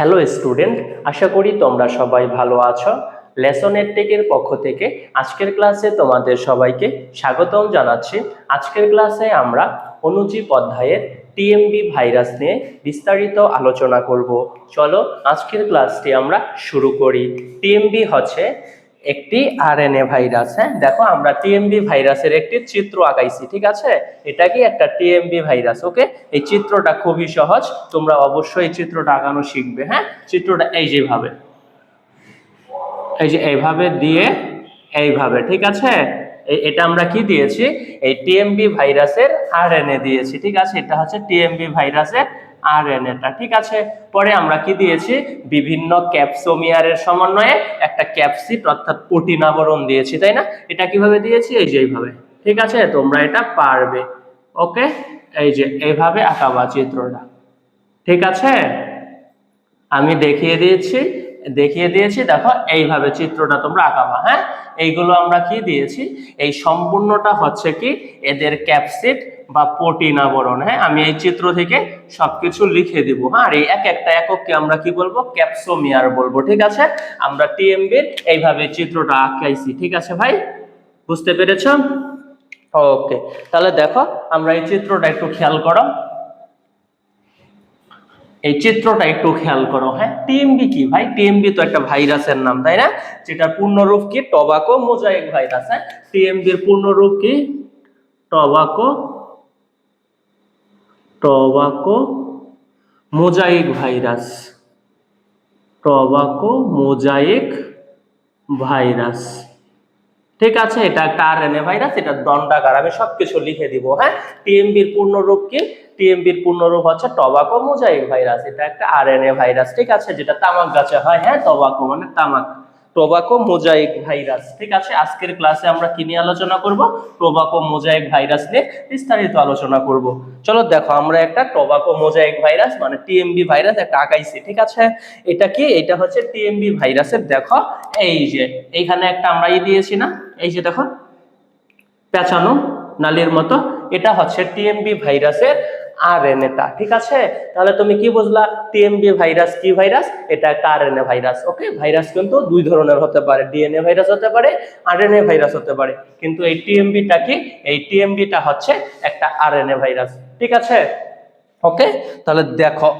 Hello student আশা করি তোমরা সবাই ভালো আছো। লেসনের টেকের পক্ষ থেকে আজকের ক্লাসে তোমাদের সবাইকে স্বাগতম জানাচ্ছি। আজকের ক্লাসে আমরা অনুজীব অধ্যায়ের টিএমবি ভাইরাস নিয়ে বিস্তারিত আলোচনা করব। চলো আজকের ক্লাসটি আমরা শুরু করি। টিএমবি হচ্ছে একটি আরএনএ ভাইরাস হ্যাঁ? দেখো, আমরা টিএমবি ভাইরাসের একটি চিত্র আঁকাইছি, ঠিক আছে? এটা কি একটা টিএমবি ভাইরাস ওকে এই চিত্রটা খুবই সহজ, তোমরা অবশ্যই চিত্রটা আঁকানো শিখবে হ্যাঁ? চিত্রটা এই যেভাবে, এই যে এইভাবে দিয়ে এইভাবে, ঠিক আছে? এটা আমরা কি দিয়েছি? এই টিএমবি ভাইরাসের আরএনএ দিয়েছি, ঠিক আছে? এটা হচ্ছে টিএমবি ভাইরাসের আরএনএটা ঠিক আছে? পরে আমরা কি দিয়েছি? বিভিন্ন ক্যাপসোমিয়ারের সমন্বয়ে একটা ক্যাপসিড অর্থাৎ প্রোটিন আবরণ দিয়েছি, তাই না? এটা কীভাবে দিয়েছি? এই যে এইভাবে, ঠিক আছে? তোমরা এটা পারবে, ওকে? এই যে এইভাবে আঁকাবা চিত্রটা, ঠিক আছে? আমি দেখিয়ে দিয়েছি দেখিয়ে দিয়েছি, দেখো, এইভাবে চিত্রটা তোমরা আঁকাবা হ্যাঁ? এইগুলো আমরা কি দিয়েছি? এই সম্পূর্ণটা হচ্ছে কি এদের ক্যাপসিড বা প্রোটিন আবরণ। হ্যাঁ আমি এই চিত্র থেকে সবকিছু লিখে দিব। হ্যাঁ আর এই এক একটা একককে আমরা কি বলব? ক্যাপসোমিয়ার বলব, ঠিক আছে? আমরা টিএমবির এইভাবে চিত্রটা আঁকাইছি, ঠিক আছে ভাই? বুঝতে পেরেছ? ওকে, তাহলে দেখো, আমরা এই চিত্রটা একটু খেয়াল করো। এই চিত্রটা একটু খেয়াল করো হ্যাঁ? টিএমবি কি ভাই? টিএমবি তো একটা ভাইরাসের নাম, তাই না? যেটার পূর্ণরূপ কি? টবাকো মোজাইক ভাইরাস হ্যাঁ? টিএমবির পূর্ণরূপ কি? Tobacco tobacco mosaic virus. Tobacco mosaic virus. ঠিক আছে, এটা একটা আর আরএনএ ভাইরাস এটা দণ্ডাগার আমি সবকিছু লিখে দিব হ্যাঁ? টিএমবির পূর্ণরূপ কি? টিএমবির পূর্ণরূপ হচ্ছে টবাকো মোজাইক ভাইরাস এটা একটা আর আরএনএ ভাইরাস ঠিক আছে? যেটা তামাক গাছে হয় হ্যাঁ? টবাকো মানে তামাক। Tobacco mosaic virus. ঠিক আছে, আজকের ক্লাসে আমরা কি নিয়ে আলোচনা করব? টোবাকো মোজাইক ভাইরাস নিয়ে বিস্তারিত আলোচনা করব। চলো দেখো, আমরা একটা টোবাকো মোজাইক ভাইরাস মানে টিএমবি ভাইরাস একটা আঁকাইছি, ঠিক আছে? এটা কি? এটা হচ্ছে টিএমবি ভাইরাসের, দেখো, এই যে, এইখানে একটা আমরা ই দিয়েছি না? এই যে দেখো, পেঁচানো নালির মতো, এটা হচ্ছে টিএমবি ভাইরাসের আরএনএটা ঠিক আছে? তাহলে তুমি কি বুঝলা? টিএমবি ভাইরাস কি ভাইরাস এটা আরএনএ ভাইরাস ওকে ভাইরাস কিন্তু দুই ধরনের হতে পারে ডিএনএ ভাইরাস হতে পারে আরএনএ ভাইরাস হতে পারে। কিন্তু এই টিএমবিটা কি? এই টিএমবিটা হচ্ছে একটা আরএনএ ভাইরাস ঠিক আছে? ওকে তাহলে দেখো,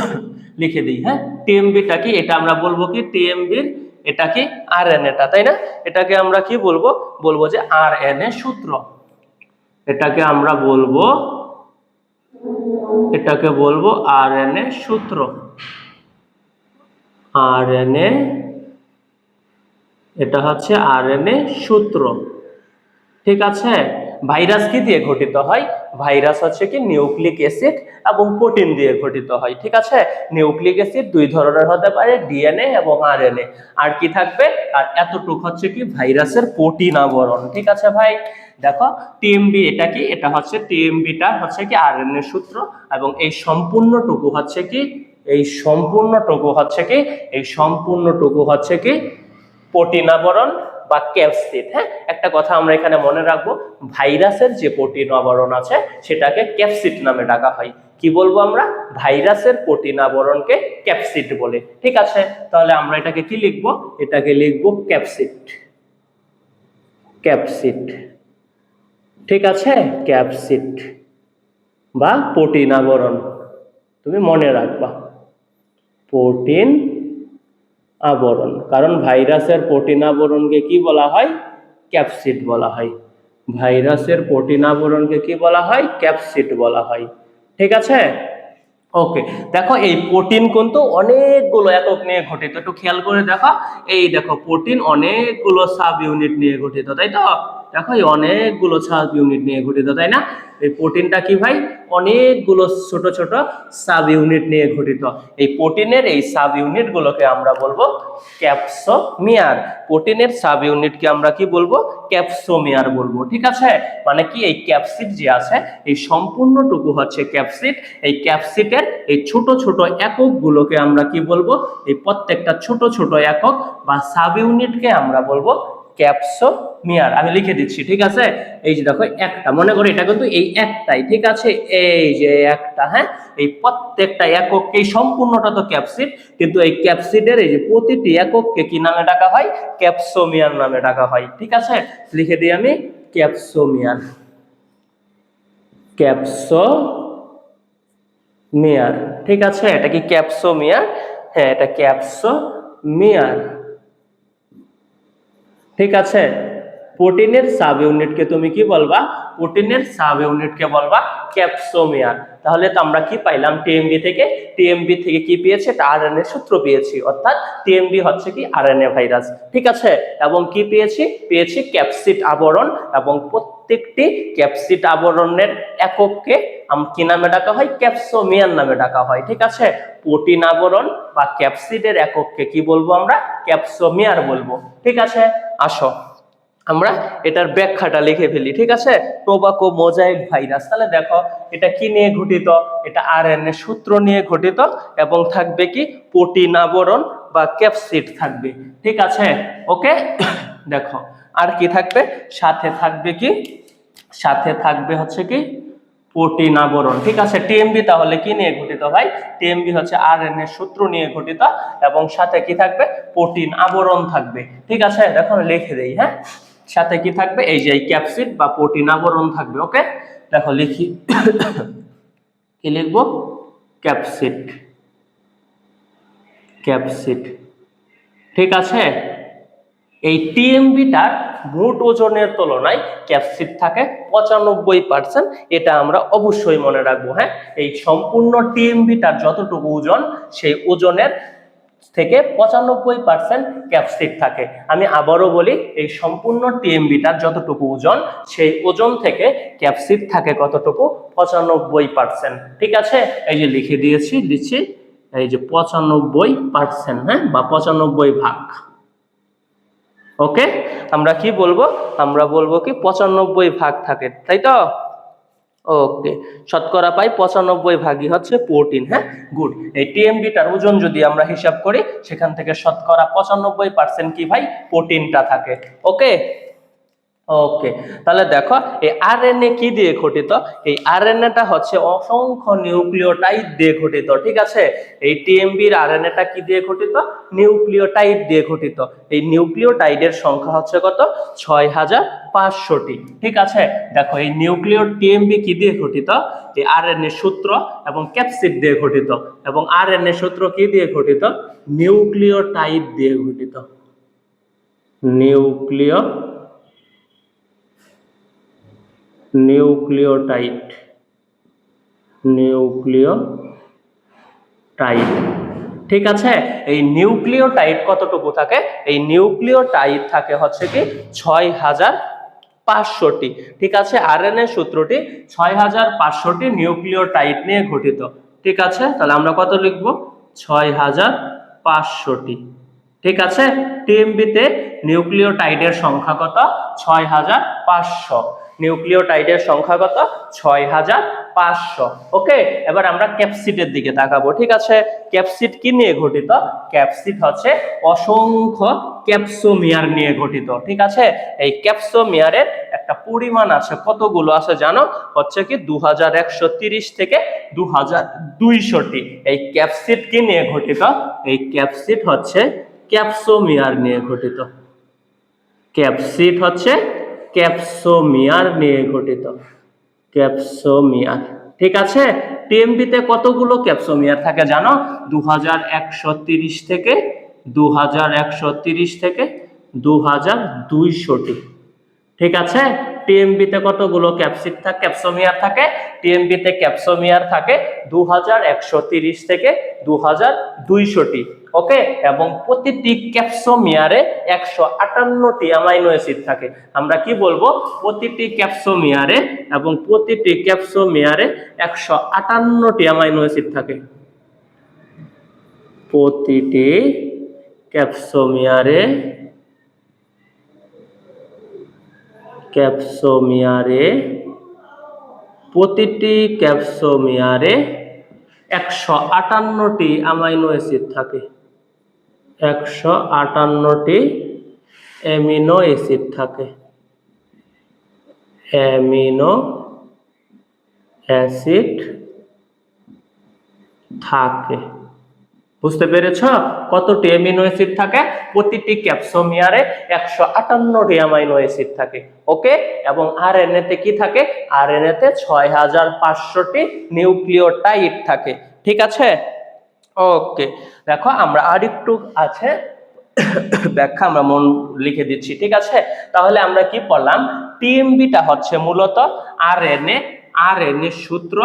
লিখে দিই হ্যাঁ? টিএমবিটা কি? এটা আমরা বলব কি? টিএমবির এটা কি? আরএনএটা তাই না? এটাকে আমরা কি বলব? বলব যে আরএনএ সূত্র। এটাকে আমরা বলব এটাকে বলব আরএনএ সূত্র। আরএনএ এটা হচ্ছে আর এন এ সূত্র। ঠিক আছে? ভাইরাস কি দিয়ে গঠিত হয়? ভাইরাস হচ্ছে কি নিউক্লিক অ্যাসিড এবং প্রোটিন দিয়ে গঠিত হয়, ঠিক আছে? নিউক্লিক অ্যাসিড দুই ধরনের হতে পারে, ডিএনএ এবং আরএনএ। আর কি থাকবে? আর এতটুক হচ্ছে কি ভাইরাসের প্রোটিন আবরণ, ঠিক আছে ভাই? দেখো, টিএমবি এটা কি? এটা হচ্ছে টিএমবিটা হচ্ছে কি আরএনএ সূত্র এবং এই সম্পূর্ণটুকু হচ্ছে কি, এই সম্পূর্ণটুকু হচ্ছে কি, এই সম্পূর্ণটুকু হচ্ছে কি প্রোটিন আবরণ বা ক্যাপসিড হ্যাঁ? একটা কথা আমরা এখানে মনে রাখব, ভাইরাসের যে প্রোটিন আবরণ আছে, সেটাকে ক্যাপসিড নামে ডাকা হয়। কি বলব আমরা? ভাইরাসের প্রোটিন আবরণকে ক্যাপসিড বলে। ঠিক আছে? তাহলে আমরা এটাকে কি লিখব? এটাকে লিখব ক্যাপসিড। ক্যাপসিড। ঠিক আছে? ক্যাপসিড বা প্রোটিন আবরণ তুমি মনে রাখবা। প্রোটিন আবরণ। কারণ ভাইরাসের প্রোটিন আবরণকে কি বলা হয়? ক্যাপসিড বলা হয়। ভাইরাসের প্রোটিন আবরণকে কি বলা হয়? ক্যাপসিড বলা হয়। ঠিক আছে? ওকে দেখো এই প্রোটিন কিন্তু অনেকগুলো একক নিয়ে গঠিত। একটু খেয়াল করে দেখো। এই দেখো, প্রোটিন অনেকগুলো সাব ইউনিট নিয়ে গঠিত, তাই তো? দেখো এই অনেকগুলো সাব ইউনিট নিয়ে গঠিত তাই না? এই প্রোটিনটা কি ভাই? অনেকগুলো ছোট ছোট সাব ইউনিট নিয়ে গঠিত এই প্রোটিনের এই সাব ইউনিটগুলোকে আমরা বলব ক্যাপসোমিয়ার প্রোটিনের সাব ইউনিটকে আমরা কি বলব? ক্যাপসোমিয়ার বলব, ঠিক আছে? মানে কি? এই ক্যাপসিড যে আছে, এই সম্পূর্ণটুকু হচ্ছে ক্যাপসিড এই ক্যাপসিডের এই ছোট ছোট এককগুলোকে আমরা কি বলব? এই প্রত্যেকটা ছোট ছোট একক বা সাব ইউনিটকে আমরা বলব ক্যাপসোমিয়ার। আমি লিখে দিচ্ছি, ঠিক আছে? এই যে দেখো, একটা। মনে করো এটা কিন্তু এই একটাই, ঠিক আছে? এই যে একটা হ্যাঁ? এই প্রত্যেকটা একককে সম্পূর্ণটা তো ক্যাপসিড, কিন্তু এই ক্যাপসিডের এই যে প্রতিটি একককে কি নামে ডাকা হয়? ক্যাপসোমিয়ার নামে ডাকা হয়, ঠিক আছে? লিখে দিই আমি, ক্যাপসোমিয়ার। ক্যাপসো মিয়ার ঠিক আছে? এটা কি ক্যাপসোমিয়ার? হ্যাঁ এটা ক্যাপসোমিয়ার। ঠিক আছে? প্রোটিনের সাব ইউনিটকে তুমি কি বলবা? প্রোটিনের সাব ইউনিটকে বলবা ক্যাপসোমিয়ার তাহলে তো আমরা কি পাইলাম? টিএমবি থেকে। টিএমবি থেকে কি পেয়েছি? এটা আরএনএ সূত্র পেয়েছি। অর্থাৎ টিএমবি হচ্ছে কি আরএনএ ভাইরাস ঠিক আছে? এবং কি পেয়েছি? পেয়েছি ক্যাপসিড আবরণ এবং প্রত্যেকটি ক্যাপসিড আবরণের একককে আম- কি নামে ডাকা হয়? ক্যাপসোমিয়ার নামে ডাকা হয়। ঠিক আছে? প্রোটিন আবরণ বা ক্যাপসিডের একককে কি বলব আমরা? ক্যাপসোমিয়ার বলব। ঠিক আছে? আসো। আমরা এটার ব্যাখ্যাটা লিখে ফেলি, ঠিক আছে? Tobacco mosaic virus. তাহলে দেখো, এটা কি নিয়ে ঘটিত? এটা আরএনএ সূত্র নিয়ে ঘটিত এবং থাকবে কি? প্রোটিন আবরণ বা ক্যাপসিড থাকবে, ঠিক আছে? ওকে? দেখো, আর কি থাকবে? সাথে থাকবে কি? সাথে থাকবে হচ্ছে কি? প্রোটিন আবরণ, ঠিক আছে? টিএমবি তাহলে কি নিয়ে গঠিত ভাই? টিএমবি হচ্ছে আর আরএনএ সূত্র নিয়ে গঠিত এবং সাথে কি থাকবে? প্রোটিন আবরণ থাকবে, ঠিক আছে? দেখো, লিখে দেই হ্যাঁ? সাথে কি থাকবে? এই যে ক্যাপসিড বা প্রোটিন আবরণ থাকবে ওকে দেখো লিখি, কি লিখব? ক্যাপসিড ক্যাপসিড ঠিক আছে? এই টিএমবিটার মোট ওজনের তুলনায় ক্যাপসিড থাকে পঁচানব্বই পার্সেন্ট এটা আমরা অবশ্যই মনে রাখব হ্যাঁ? এই সম্পূর্ণ টিএমবিটার যতটুকু ওজন, সেই ওজনের থেকে পঁচানব্বই পার্সেন্ট ক্যাপসিড থাকে। আমি আবারও বলি, এই সম্পূর্ণ টিএমবিটার যতটুকু ওজন, সেই ওজন থেকে ক্যাপসিড থাকে কতটুকু? পঁচানব্বই পার্সেন্ট ঠিক আছে? এই যে লিখে দিয়েছি লিখছি এই যে পঁচানব্বই পার্সেন্ট হ্যাঁ? বা পঁচানব্বই ভাগ। ওকে আমরা কি বলব? আমরা বলব কি পঁচানব্বই ভাগ থাকে। তাই তো? ওকে শতকরা পাই পঁচানব্বই ভাগই হচ্ছে প্রোটিন হ্যাঁ? গুড এই টিএমবিটার ওজন যদি আমরা হিসাব করি, সেখান থেকে শতকরা পঁচানব্বই পার্সেন্ট কি ভাই? প্রোটিনটা থাকে। ওকে ওকে তাহলে দেখো, এই আরএনএ কি দিয়ে গঠিত? এই আরএনএটা হচ্ছে অসংখ্য নিউক্লিওটাইড দিয়ে গঠিত, ঠিক আছে? এই টিএমবির আরএনএটা কি দিয়ে গঠিত? নিউক্লিওটাইড দিয়ে গঠিত। এই নিউক্লিওটাইডের সংখ্যা হচ্ছে কত? ছয় হাজার পাঁচশোটি, ঠিক আছে? দেখো, এই নিউক্লিও টিএমবি কি দিয়ে গঠিত? এই আরএনএ সূত্র এবং ক্যাপসিড দিয়ে গঠিত। এবং আরএনএ সূত্র কি দিয়ে গঠিত? নিউক্লিওটাইড দিয়ে গঠিত। নিউক্লিয় নিউক্লিওটাইড। নিউক্লিওটাইড। ঠিক আছে? এই নিউক্লিওটাইড কতটুকু থাকে? এই নিউক্লিওটাইড থাকে হচ্ছে কি ছয় হাজার পাঁচশোটি। ঠিক আছে? আরএনএ সূত্রটি ছয় হাজার পাঁচশোটি নিউক্লিওটাইড নিয়ে গঠিত। ঠিক আছে? তাহলে আমরা কত লিখব? ছয় হাজার পাঁচশোটি। ঠিক আছে? টিএমবিতে নিউক্লিওটাইডের সংখ্যা কত? ছয় হাজার পাঁচশো। নিউক্লিওটাইডের সংখ্যা কত? ছয় হাজার পাঁচশো। ওকে, এবার আমরা ক্যাপসিটের দিকে তাকাবো, ঠিক আছে? ক্যাপসিড কি নিয়ে গঠিত? ক্যাপসিড হচ্ছে অসংখ্য ক্যাপসোমিয়ার নিয়ে গঠিত, ঠিক আছে? এই ক্যাপসোমিয়ারের একটা পরিমাণ আছে, কতগুলো আছে জানো? হচ্ছে কি দু থেকে দু হাজার দুইশোটি। এই ক্যাপসিড কি নিয়ে গঠিত? এই ক্যাপসিড হচ্ছে ক্যাপসোমিয়ার নিয়ে গঠিত। ক্যাপসিড হচ্ছে ক্যাপসোমিয়ার নিয়ে গঠিত। ক্যাপসোমিয়ার। ঠিক আছে? টিএমবিতে কতগুলো ক্যাপসোমিয়ার থাকে জানো? দু থেকে দু থেকে দু ঠিক আছে? টিএমবিতে কতগুলো ক্যাপসিড থাকে? ক্যাপসোমিয়ার থাকে টিএমবিতে ক্যাপসোমিয়ার থাকে দু থেকে দু দুইশোটি ওকে এবং প্রতিটি ক্যাপসোমিয়ারে একশো আটান্নটি অ্যামাইনো অ্যাসিড থাকে। আমরা কি বলব? প্রতিটি ক্যাপসোমিয়ারে এবং প্রতিটি ক্যাপসোমিয়ারে একশো আটান্নটি অ্যামাইনো অ্যাসিড থাকে। প্রতিটি ক্যাপসোমিয়ারে ক্যাপসোমিয়ারে, প্রতিটি ক্যাপসোমিয়ারে একশো আটান্নটি অ্যামাইনো অ্যাসিড থাকে। একশো আটান্নটি অ্যামিনো অ্যাসিড থাকে। অ্যামিনো অ্যাসিড থাকে। বুঝতে পেরেছ? কতটি অ্যামিনো অ্যাসিড থাকে? প্রতিটি ক্যাপসোমিয়ারে একশো আটান্নটি অ্যামাইনো অ্যাসিড থাকে ওকে এবং আর তে কি থাকে? আর তে ছয় হাজার পাঁচশোটি নিউক্লিওটাইড থাকে, ঠিক আছে? ওকে দেখো আমরা আরেকটু আছে ব্যাখ্যা আমরা মন লিখে দিচ্ছি, ঠিক আছে? তাহলে আমরা কি পড়লাম? টিএমবিটা হচ্ছে মূলত আর এন এ আর এন এর সূত্র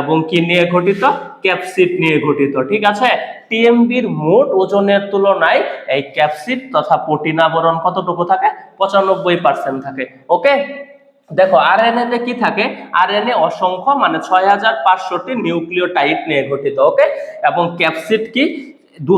এবং কি নিয়ে গঠিত? ক্যাপসিড নিয়ে গঠিত, ঠিক আছে? টিএমবির মোট ওজনের তুলনায় এই ক্যাপসিড তথা প্রোটিন আবরণ কতটুকু থাকে? পঁচানব্বই পার্সেন্ট থাকে, ওকে? দেখো আর তে কি থাকে? আর অসংখ্য মানে ছয় হাজার পাঁচশোটি নিউক্লিওটাইড নিয়ে গঠিত, ওকে? এবং ক্যাপসিড কি? দু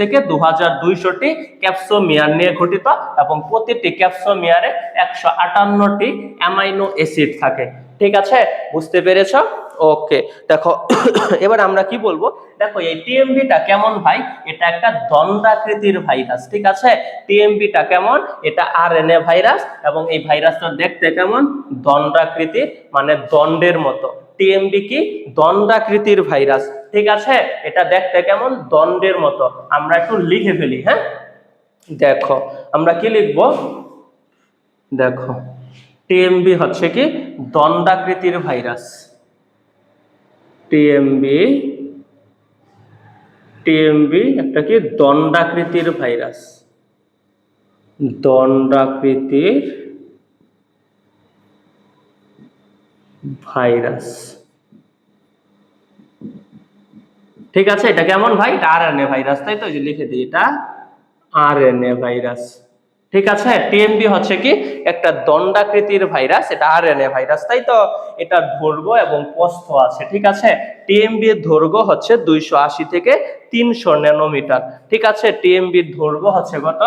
থেকে দু হাজার দুইশোটি ক্যাপসোমিয়ার নিয়ে গঠিত এবং প্রতিটি ক্যাপসোমিয়ারে একশো আটান্নটি অ্যামাইনো অ্যাসিড থাকে। ঠিক আছে? বুঝতে পেরেছ? ওকে দেখো, এবার আমরা কি বলব? দেখো, এই টিএমবিটা কেমন ভাই? এটা একটা দণ্ডাকৃতির ভাইরাস, ঠিক আছে? টিএমবিটা কেমন? এটা আরএনএ ভাইরাস এবং এই ভাইরাসটা দেখতে কেমন? দণ্ডাকৃতির মানে দণ্ডের মতো। টিএমবি কি? দণ্ডাকৃতির ভাইরাস, ঠিক আছে? এটা দেখতে কেমন? দণ্ডের মতো। আমরা একটু লিখে ফেলি হ্যাঁ? দেখো, আমরা কি লিখব? দেখো। টিএমবি হচ্ছে কি দণ্ডাকৃতির ভাইরাস। টিএমবি টিএমবি একটা কি দণ্ডাকৃতির ভাইরাস। দণ্ডাকৃতির ভাইরাস। ঠিক আছে, এটা কেমন ভাই? এটা আরএনএ ভাইরাস, তাই তো? লিখে দিই, এটা আরএনএ ভাইরাস। ঠিক আছে? টিএমবি হচ্ছে কি? একটা দণ্ডাকৃতির ভাইরাস, এটা আরএনএ ভাইরাস, তাই তো? এটা দৈর্ঘ্য এবং প্রস্থ আছে, ঠিক আছে? টিএমবি এর দৈর্ঘ্য হচ্ছে দুইশো আশি থেকে তিনশো ন্যানোমিটার, ঠিক আছে? টিএমবি এর দৈর্ঘ্য হচ্ছে কত?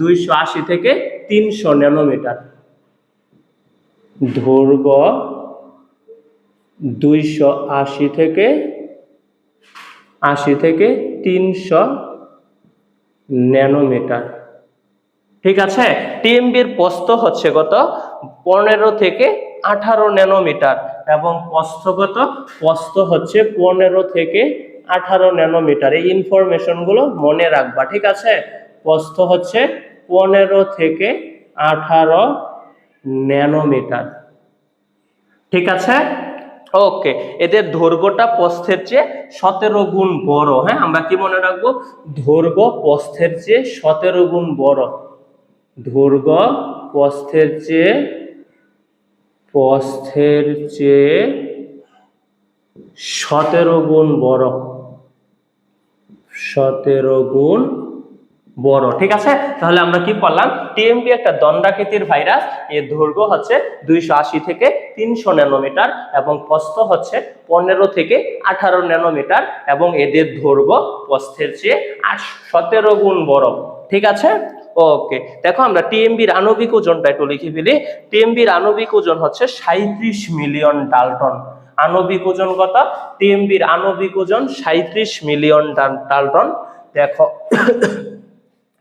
দুইশো আশি থেকে তিনশো ন্যানোমিটার। দৈর্ঘ্য দুইশো আশি থেকে আশি থেকে তিনশো ন্যানোমিটার। ঠিক আছে? টিএমবির প্রস্থ হচ্ছে কত? পনেরো থেকে আঠারো ন্যানোমিটার এবং প্রস্থগত প্রস্থ হচ্ছে পনেরো থেকে আঠারো ন্যানোমিটার। এই ইনফরমেশনগুলো মনে রাখবা, ঠিক আছে? প্রস্থ হচ্ছে পনেরো থেকে আঠারো ন্যানোমিটার। ঠিক আছে? ওকে, এদের দৈর্ঘ্যটা প্রস্থের চেয়ে সতেরো গুণ বড়। হ্যাঁ আমরা কি মনে রাখব? দৈর্ঘ্য প্রস্থের চেয়ে সতেরো গুণ বড়। দৈর্ঘ্য প্রস্থের চেয়ে প্রস্থের চেয়ে সতেরো গুণ বড়। সতেরো গুণ বড়। ঠিক আছে? তাহলে আমরা কি করলাম? টিএমবি একটা দণ্ডাকৃতির ভাইরাস এর দৈর্ঘ্য হচ্ছে দুইশো আশি থেকে তিনশো ন্যানোমিটার এবং প্রস্থ হচ্ছে পনেরো থেকে আঠারো ন্যানোমিটার এবং এদের দৈর্ঘ্য প্রস্থের চেয়ে আট সতেরো গুণ বড়। ঠিক আছে? ওকে দেখো আমরা টিএমবির আণবিক ওজনটা একটু লিখে ফেলি। টিএমবির আণবিক ওজন হচ্ছে সাঁত্রিশ মিলিয়ন ডালটন। আণবিক ওজন কত? টিএমবির আণবিক ওজন সাঁত্রিশ মিলিয়ন ডালটন। দেখো,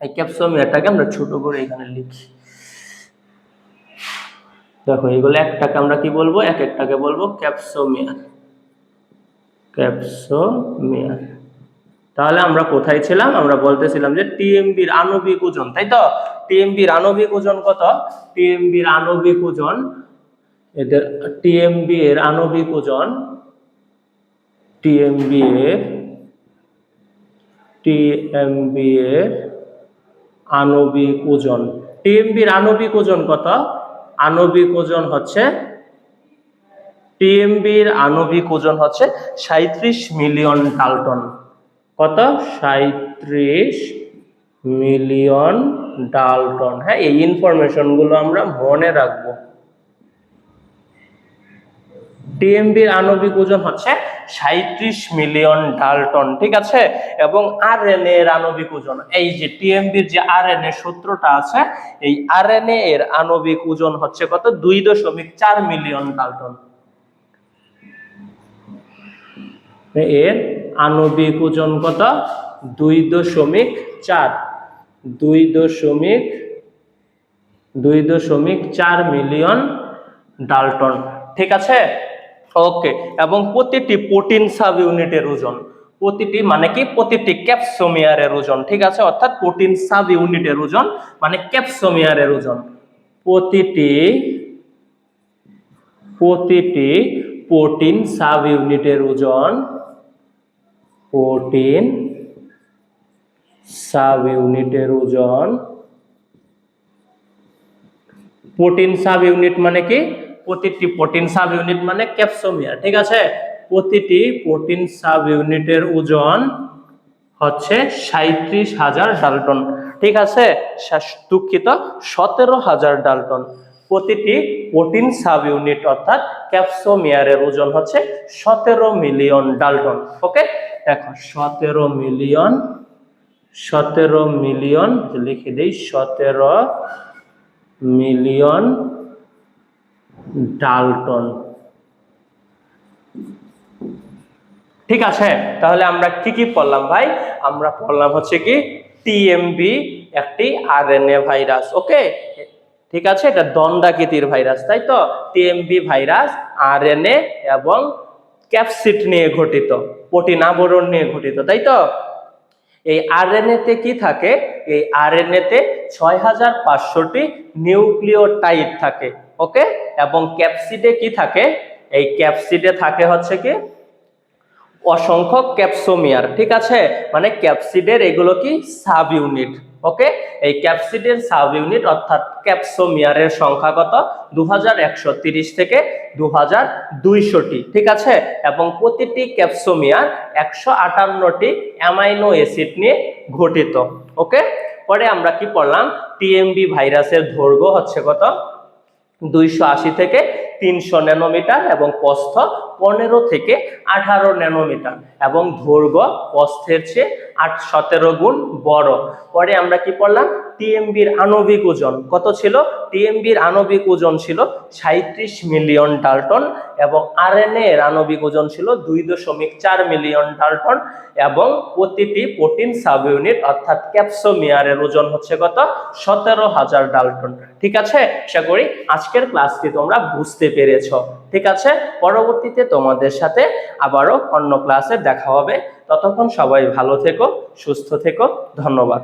এই ক্যাপসোমিয়ারটাকে আমরা ছোট করে এখানে লিখি। দেখো, এগুলো একটাকে আমরা কি বলব? এক একটাকে বলব ক্যাপসোমিয়ার ক্যাপসোমিয়ার তাহলে আমরা কোথায় ছিলাম? আমরা বলতেছিলাম যে টিএমবির আণবিক ওজন, তাই তো? টিএমবির আণবিক ওজন কত? টিএমবির আণবিক ওজন, এদের টিএমবি এর আণবিক ওজন টিএমবি এর টিএমবি এর আণবিক ওজন। টিএমবির আণবিক ওজন কত? আণবিক ওজন হচ্ছে টিএমবির আণবিক ওজন হচ্ছে সাঁত্রিশ মিলিয়ন ডালটন। কত? সাঁত্রিশ মিলিয়ন ডালটন। হ্যাঁ এই ইনফরমেশনগুলো আমরা মনে রাখব। টিএমবির আণবিক ওজন হচ্ছে সাঁত্রিশ মিলিয়ন ডালটন, ঠিক আছে? এবং আর এন এর আণবিক ওজন। এই যে টিএমবির যে আর সূত্রটা আছে, এই আর এন এর আণবিক ওজন হচ্ছে কত? দুই দশমিক চার মিলিয়ন ডালটন। এর আণবিক ওজন কত দুই দশমিক চার, দুই দশমিক দুই দশমিক চার মিলিয়ন ডালটন। ঠিক আছে? ওকে, এবং প্রতিটি প্রোটিন সাব ইউনিটের ওজন। প্রতিটি মানে কি? প্রতিটি ক্যাপসোমিয়ারের ওজন। ঠিক আছে? অর্থাৎ প্রোটিন সাব ইউনিটের ওজন মানে ক্যাপসোমিয়ারের ওজন। প্রতিটি প্রতিটি প্রোটিন সাব ইউনিটের ওজন প্রোটিন সাব ইউনিটের ওজন। প্রোটিন সাব ইউনিট মানে কি? প্রতিটি প্রোটিন সাব ইউনিট মানে ক্যাপসোমিয়ার ঠিক আছে? প্রতিটি প্রোটিন সাব ইউনিটের ওজন হচ্ছে সাঁত্রিশ হাজার ডালটন, ঠিক আছে? দুঃখিত, সতেরো হাজার ডালটন। প্রতিটি প্রোটিন সাব ইউনিট অর্থাৎ ক্যাপসোমিয়ারের ওজন হচ্ছে সতেরো মিলিয়ন ডালটন, ওকে? দেখো সতেরো মিলিয়ন সতেরো মিলিয়ন লিখে দিই, সতেরো মিলিয়ন ডালটন। ঠিক আছে, তাহলে আমরা কি কি পড়লাম ভাই? আমরা পড়লাম হচ্ছে কি টিএমবি একটি আরএনএ ভাইরাস, ওকে? ঠিক আছে, এটা দণ্ডাকৃতির ভাইরাস, তাই তো? টিএমবি ভাইরাস আরএনএ এবং ক্যাপসিড নিয়ে গঠিত প্রোটিন আবরণ নিয়ে গঠিত তাই তো? এই আরএনএ তে কি থাকে? এই আরএনএ তে ছয় হাজার পাঁচশোটি নিউক্লিওটাইড থাকে ওকে এবং ক্যাপসিডে কি থাকে? এই ক্যাপসিডে থাকে হচ্ছে কি? অসংখ্য ক্যাপসোমিয়ার, ঠিক আছে? মানে ক্যাপসিডের এগুলো কি? Sub unit. ওকে এই ক্যাপসিডের সাব ইউনিট অর্থাৎ ক্যাপসোমিয়ারের সংখ্যা কত? দু থেকে দু ঠিক আছে? এবং প্রতিটি ক্যাপসোমিয়ার একশো আটান্নটি অ্যামাইনো অ্যাসিড নিয়ে গঠিত। ওকে পরে আমরা কি পড়লাম? টিএমবি ভাইরাসের দৈর্ঘ্য হচ্ছে কত? দুইশো আশি থেকে তিনশো ন্যানোমিটার এবং প্রস্থ পনেরো থেকে আঠারো ন্যানোমিটার এবং দৈর্ঘ্য প্রস্থের চেয়ে আট সতেরো গুণ বড়। পরে আমরা কি পড়লাম? টিএমবির আণবিক ওজন। কত ছিল? টিএমবির আণবিক ওজন ছিল সাঁত্রিশ মিলিয়ন ডালটন এবং আরএনএ এর আণবিক ওজন ছিল দুই দশমিক চার মিলিয়ন ডালটন এবং প্রতিটি প্রোটিন সাব ইউনিট অর্থাৎ ক্যাপসোমিয়ারের ওজন হচ্ছে কত? সতেরো হাজার ডালটন। ঠিক আছে? আশা করি আজকের ক্লাসটি তোমরা বুঝতে পেরেছ। ঠিক আছে? পরবর্তীতে তোমাদের সাথে আবারও অন্য ক্লাসে দেখা হবে। ততক্ষণ সবাই ভালো থেকো, সুস্থ থেকো। ধন্যবাদ।